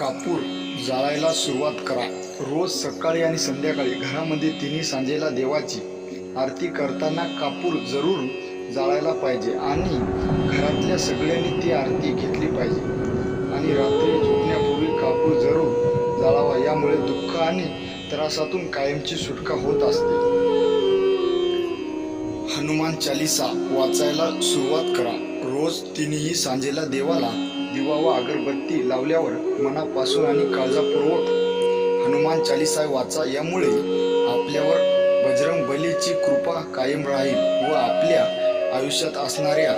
कापूर जाळायला सुरुवात करा. रोज सकाळी आणि संध्याकाळी घरामध्ये तिन्ही सांजेला देवाची आरती करताना कापूर जरूर जाळायला पाहिजे आणि घरातल्या सगळ्यांनी ती आरती घेतली पाहिजे. आणि रात्री झोपण्यापूर्वी कापूर जरूर जाळावा. यामुळे दुःख आणि त्रासातून कायमची सुटका होत असते. हनुमान चालिसा वाचायला सुरुवात करा. रोज तिन्ही सांजेला देवाला दिवा व अगरबत्ती लावल्यावर मनापासून आणि काळजापूर्वक हनुमान चालिसा वाचा. यामुळे आपल्यावर बजरंग बलीची कृपा कायम राहील व आपल्या आयुष्यात असणाऱ्या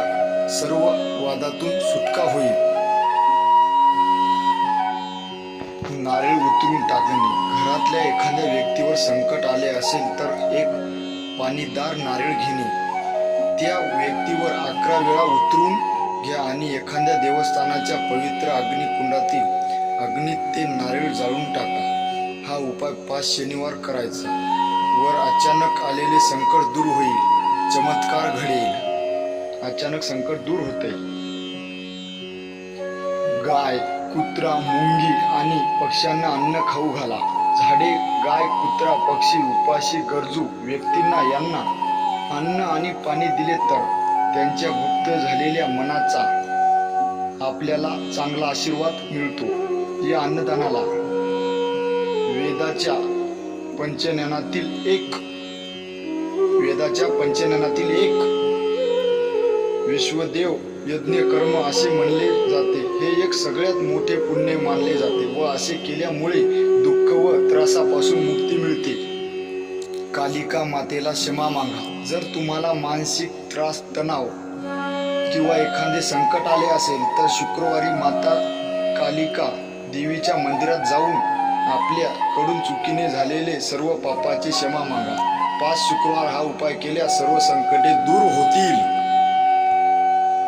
सर्व वादातून सुटका होईल. नारळ उतरून टाकणे. घरातल्या एखाद्या व्यक्तीवर संकट आले असेल तर एक पाणीदार नारळ घेणे. त्या व्यक्तीवर अकरा वेळा उतरून घ्या आणि एखाद्या देवस्थानाच्या पवित्र अग्निकुंडातील अग्नीत ते नारळ जाळून टाका. हा उपाय पाच शनिवार करायचा. वर अचानक आलेले संकट दूर होईल. चमत्कार घडेल. अचानक संकट दूर होते. गाय कुत्रा मुंगी आणि पक्ष्यांना अन्न खाऊ घाला. झाडे गाय कुत्रा पक्षी उपाशी गरजू व्यक्तींना यांना अन्न आणि पाणी दिले तर त्यांच्या गुप्त झालेल्या मनाचा आपल्याला चांगला आशीर्वाद मिळतो या अन्नदानाला. वेदाच्या पंचज्ञानातील एक. वेदाच्या पंचज्ञानातील एक. विश्वदेव यज्ञ कर्म असे म्हणले जाते. हे एक सगळ्यात मोठे पुण्य मानले जाते व असे केल्यामुळे दुःख व त्रासापासून मुक्ती मिळते. कालिका मातेला क्षमा मागा. जर तुम्हाला मानसिक त्रास तणाव किंवा एखादे संकट आले असेल तर शुक्रवारी माता कालिका देवीच्या मंदिरात जाऊन आपल्याकडून चुकीने झालेले सर्व पापाची क्षमा मागा. पाच शुक्रवार हा उपाय केल्यास सर्व संकटे दूर होतील.